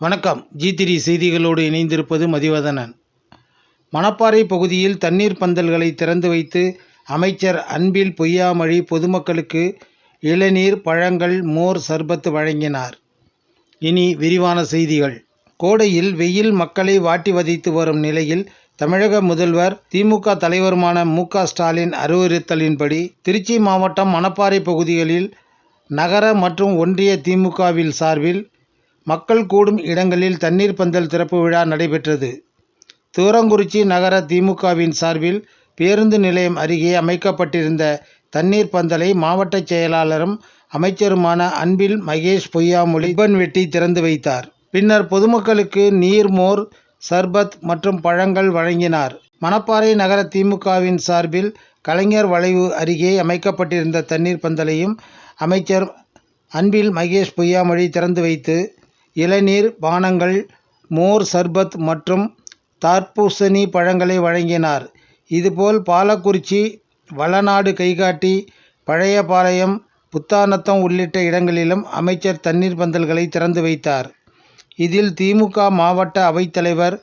வணக்கம். ஜி திரி செய்திகளோடு இணைந்திருப்பது மதிவதனன். மணப்பாறை பகுதியில் தண்ணீர் பந்தல்களை திறந்து வைத்து அமைச்சர் அன்பில் பொய்யாமொழி பொதுமக்களுக்கு இளநீர் பழங்கள் மோர் சர்பத் வழங்கினார். இனி விரிவான செய்திகள். கோடையில் வெயில் மக்களை வாட்டி வதைத்து வரும் நிலையில் தமிழக முதல்வர் திமுக தலைவருமான மு க ஸ்டாலின் அறிவுறுத்தலின்படி திருச்சி மாவட்டம் மணப்பாறை பகுதிகளில் நகர மற்றும் ஒன்றிய திமுகவில் சார்பில் மக்கள் கூடும் இடங்களில் தண்ணீர் பந்தல் திறப்பு விழா நடைபெற்றது. தூரங்குறிச்சி நகர திமுகவின் சார்பில் பேருந்து நிலையம் அருகே அமைக்கப்பட்டிருந்த தண்ணீர் பந்தலை மாவட்ட செயலாளரும் அமைச்சருமான அன்பில் மகேஷ் பொய்யாமொழி ரிப்பன் வெட்டி திறந்து வைத்தார். பின்னர் பொதுமக்களுக்கு நீர் மோர் சர்பத் மற்றும் பழங்கள் வழங்கினார். மணப்பாறை நகர திமுகவின் சார்பில் கலைஞர் வளைவு அருகே அமைக்கப்பட்டிருந்த தண்ணீர் பந்தலையும் அமைச்சர் அன்பில் மகேஷ் பொய்யாமொழி திறந்து வைத்து இளநீர் பானங்கள் மோர் சர்பத் மற்றும் தர்பூசணி பழங்களை வழங்கினார். இதுபோல் பாலக்குறிச்சி வளநாடு கைகாட்டி பழையபாளையம் புத்தாநத்தம் உள்ளிட்ட இடங்களிலும் அமைச்சர் தண்ணீர் பந்தல்களை திறந்து வைத்தார். இதில் திமுக மாவட்ட அவைத்தலைவர்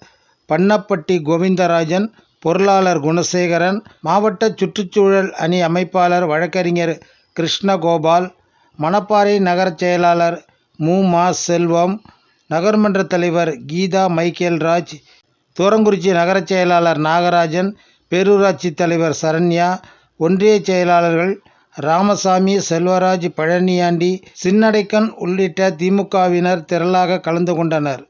பண்ணப்பட்டி கோவிந்தராஜன் பொருளாளர் குணசேகரன் மாவட்ட சுற்றுச்சூழல் அணி அமைப்பாளர் வழக்கறிஞர் கிருஷ்ணகோபால் மணப்பாறை நகரச் செயலாளர் மு. மா. செல்வம் நகர்மன்ற தலைவர் கீதா மைக்கேல் ராஜ் தூரங்குறிச்சி நகரச் செயலாளர் நாகராஜன் பேரூராட்சி தலைவர் சரண்யா ஒன்றிய செயலாளர்கள் ராமசாமி செல்வராஜ் பழனியாண்டி சின்னடைக்கன் உள்ளிட்ட திமுகவினர் திரளாக கலந்து கொண்டனர்.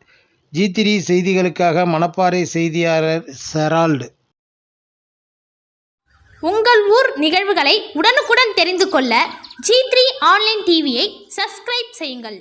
ஜி த்ரீ செய்திகளுக்காக மணப்பாறை செய்தியாளர் செரால்டு. உங்கள் ஊர் நிகழ்வுகளை உடனுக்குடன் தெரிந்து கொள்ள ஜி த்ரீ ஆன்லைன் டிவியை சப்ஸ்கிரைப் செய்யுங்கள்.